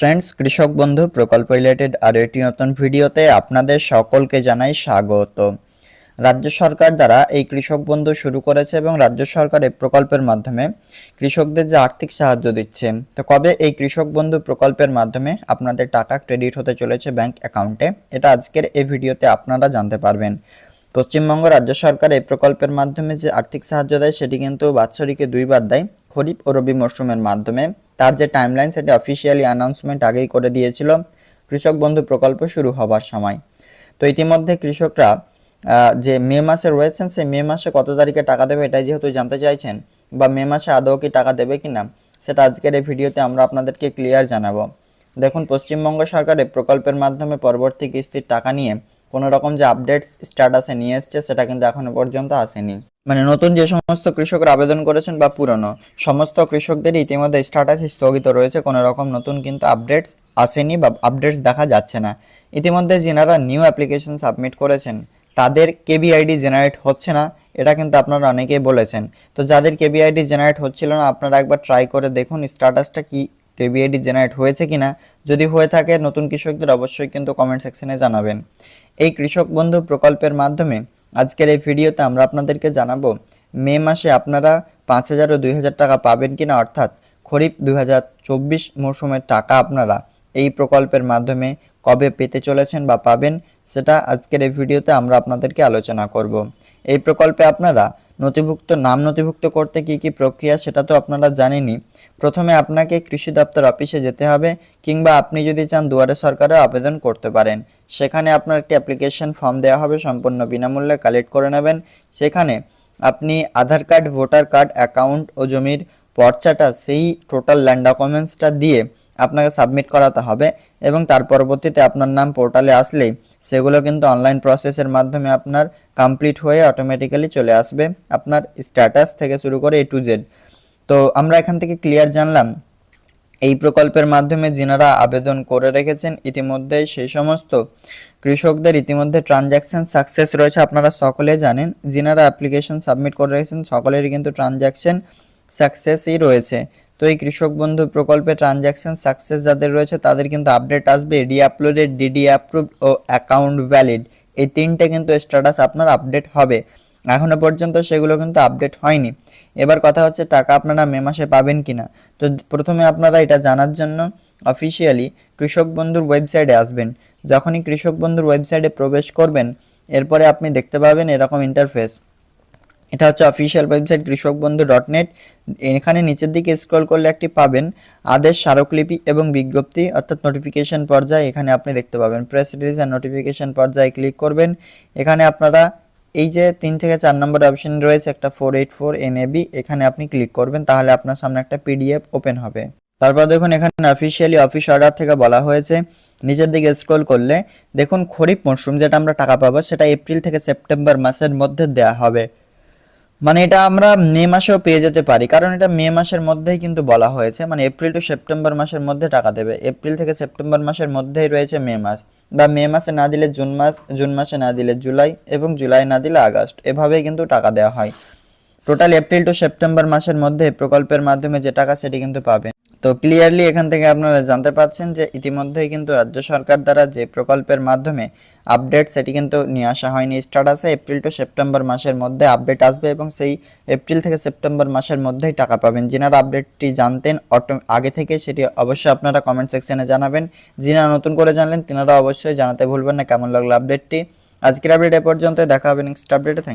Friends কৃষক বন্ধু, প্রকল্প রিলেটেড আরও একটি নতুন ভিডিওতে আপনাদের সকলকে জানাই স্বাগত। রাজ্য সরকার দ্বারা এই কৃষক বন্ধু শুরু করেছে এবং রাজ্য সরকার এই প্রকল্পের মাধ্যমে কৃষকদের যে আর্থিক সাহায্য দিচ্ছে। তো কবে এই কৃষক বন্ধু প্রকল্পের মাধ্যমে আপনাদের টাকা ক্রেডিট হতে চলেছে ব্যাংক অ্যাকাউন্টে এটা আজকের এই ভিডিওতে আপনারা জানতে পারবেন। পশ্চিমবঙ্গ রাজ্য সরকার এই প্রকল্পের মাধ্যমে যে আর্থিক সাহায্য দেয়, সেটি কিন্তু বাৎসরিকে দুইবার দেয়। খরিফ ও রবি মরশুমের মাধ্যমে। তার যে টাইমলাইন সেটি অফিসিয়ালি অ্যানাউন্সমেন্ট আগেই করে দিয়েছিল। কৃষক বন্ধু প্রকল্প শুরু হবার সময়। তো ইতিমধ্যে কৃষকরা যে মে মাসে রয়েছেন, সেই মে মাসে কত তারিখে টাকা দেবে এটাই যেহেতু জানতে চাইছেন, বা মে মাসে আদৌ কি টাকা দেবে কিনা, সেটা আজকের এই ভিডিওতে আমরা আপনাদেরকে ক্লিয়ার জানাব। দেখুন, পশ্চিমবঙ্গ সরকার এই প্রকল্পের মাধ্যমে পরবর্তী কিস্তির টাকা নিয়ে কোনো রকম যে আপডেটস স্ট্যাটাসে নিয়ে এসছে, সেটা কিন্তু এখনও পর্যন্ত আসেনি। মানে নতুন যে সমস্ত কৃষকরা আবেদন করেছেন বা পুরনো, সমস্ত কৃষকদের ইতিমধ্যে স্ট্যাটাস স্থগিত রয়েছে। কোনো রকম নতুন কিন্তু আপডেটস আসেনি বা আপডেটস দেখা যাচ্ছে না। ইতিমধ্যে যেনারা নিউ অ্যাপ্লিকেশন সাবমিট করেছেন, তাদের কেবিআইডি জেনারেট হচ্ছে না, এটা কিন্তু আপনারা অনেকেই বলেছেন। তো যাদের কেবিআইডি জেনারেট হচ্ছিল না, আপনারা একবার ট্রাই করে দেখুন স্ট্যাটাসটা কি কেবিআইডি জেনারেট হয়েছে কিনা। যদি হয়ে থাকে নতুন কৃষকদের অবশ্যই কিন্তু কমেন্ট সেকশনে জানাবেন। এই কৃষক বন্ধু প্রকল্পের মাধ্যমে আজকের এই ভিডিওতে আমরা আপনাদেরকে জানাব, মে মাসে আপনারা পাঁচ হাজার ও দুই হাজার টাকা পাবেন কিনা, অর্থাৎ খরিফ দুই হাজার চব্বিশ মৌসুমের টাকা আপনারা এই প্রকল্পের মাধ্যমে কবে পেতে চলেছেন বা পাবেন, সেটা আজকের এই ভিডিওতে আমরা আপনাদেরকে আলোচনা করব। এই প্রকল্পে আপনারা নথিভুক্ত, নাম নথিভুক্ত করতে কি কি প্রক্রিয়া, সেটা তো আপনারা জানেনই। প্রথমে আপনাকে কৃষি দপ্তর অফিসে যেতে হবে, কিংবা আপনি যদি চান দুয়ারে সরকারে আবেদন করতে পারেন। সেখানে আপনার একটি অ্যাপ্লিকেশন ফর্ম দেওয়া হবে, সম্পূর্ণ বিনামূল্যে কালেক্ট করে নেবেন। সেখানে আপনি Aadhaar card voter card account ও জমির পর্চাটা সেই টোটাল ল্যান্ড ডকুমেন্টসটা দিয়ে আপনাকে সাবমিট করাতে হবে এবং তার পরবর্তীতে আপনার নাম পোর্টালে আসলেই সেগুলো কিন্তু অনলাইন প্রসেসের মাধ্যমে আপনার কমপ্লিট হয়ে অটোমেটিক্যালি চলে আসবে। আপনার স্ট্যাটাস থেকে শুরু করে এ টু জেড তো আমরা এখান থেকে ক্লিয়ার জানলাম এই প্রকল্পের মাধ্যমে যিনারা আবেদন করে রেখেছেন ইতিমধ্যে সেই সমস্ত কৃষকদের ইতিমধ্যে ট্রানজ্যাকশন সাকসেস রয়েছে, আপনারা সকলে জানেন। যিনারা অ্যাপ্লিকেশন সাবমিট করে রেখেছেন, সকলেরই কিন্তু ট্রানজ্যাকশন সাকসেসই রয়েছে। তো এই কৃষক বন্ধু প্রকল্পে ট্রানজ্যাকশন সাকসেস যাদের রয়েছে, তাদের কিন্তু আপডেট আসবে। এডি আপলোডেড ডিডি অ্যাপ্রুভড ও অ্যাকাউন্ট ভ্যালিড এই তিনটে কিন্তু স্ট্যাটাস আপনার আপডেট হবে। এখনও পর্যন্ত সেগুলো কিন্তু আপডেট হয়নি। এবার কথা হচ্ছে টাকা আপনারা মে মাসে পাবেন কিনা। তো প্রথমে আপনারা এটা জানার জন্য অফিসিয়ালি কৃষক বন্ধুর ওয়েবসাইটে আসবেন। যখনই কৃষক বন্ধুর ওয়েবসাইটে প্রবেশ করবেন, এরপরে আপনি দেখতে পাবেন এরকম ইন্টারফেস এটা হচ্ছে অফিসিয়াল ওয়েবসাইট কৃষক বন্ধু ডট নেট এখানে নিচের দিকে স্ক্রল করলে একটি পাবেন আদেশ, স্মারকলিপি এবং বিজ্ঞপ্তি, অর্থাৎ নোটিফিকেশন পর্যায়ে এখানে আপনি দেখতে পাবেন। প্রেস রিলিজ অ্যান্ড নোটিফিকেশন পর্যায়ে ক্লিক করবেন। এখানে আপনারা এই যে তিন থেকে চার নম্বর অপশন রয়েছে একটা ফোর এইট ফোর এনএবি এখানে আপনি ক্লিক করবেন, তাহলে আপনার সামনে একটা পিডিএফ ওপেন হবে। তারপর দেখুন, এখানে অফিসিয়ালি অফিস অর্ডার থেকে বলা হয়েছে, নিচের দিকে স্ক্রল করলে দেখুন খরিফ মরশুম যেটা আমরা টাকা পাবো, সেটা এপ্রিল থেকে সেপ্টেম্বর মাসের মধ্যে দেওয়া হবে। মানে এটা আমরা মে মাসেও পেয়ে যেতে পারি। কারণ এটা মে মাসের মধ্যেই কিন্তু বলা হয়েছে। মানে এপ্রিল টু সেপ্টেম্বর মাসের মধ্যে টাকা দেবে। এপ্রিল থেকে সেপ্টেম্বর মাসের মধ্যেই রয়েছে মে মাস। বা মে মাসে না দিলে জুন মাস, জুন মাসে না দিলে জুলাই এবং জুলাই না দিলে আগস্ট। এভাবেই কিন্তু টাকা দেওয়া হয়। টোটাল এপ্রিল টু সেপ্টেম্বর মাসের মধ্যে প্রকল্পের মাধ্যমে যে টাকা, সেটি কিন্তু পাবেন। তো ক্লিয়ারলি এখান থেকে আপনারা জানতে পাচ্ছেন যে ইতিমধ্যেই কিন্তু রাজ্য সরকার দ্বারা যে প্রকল্পের মাধ্যমে আপডেট সেটি কিন্তু নিয়ে আসা হয়নি। স্টার্টাসে এপ্রিল টু সেপ্টেম্বর মাসের মধ্যে আপডেট আসবে এবং সেই এপ্রিল থেকে সেপ্টেম্বর মাসের মধ্যেই টাকা পাবেন। যিনারা আপডেটটি জানতেন অটো আগে থেকে সেটি অবশ্যই আপনারা কমেন্ট সেকশনে জানাবেন। যিনারা নতুন করে জানলেন তিনারা অবশ্যই জানাতে ভুলবেন না। কেমন লাগল আপডেটটি আজকের আপডেট এ পর্যন্ত দেখা হবে নেক্সট আপডেটে থ্যাংক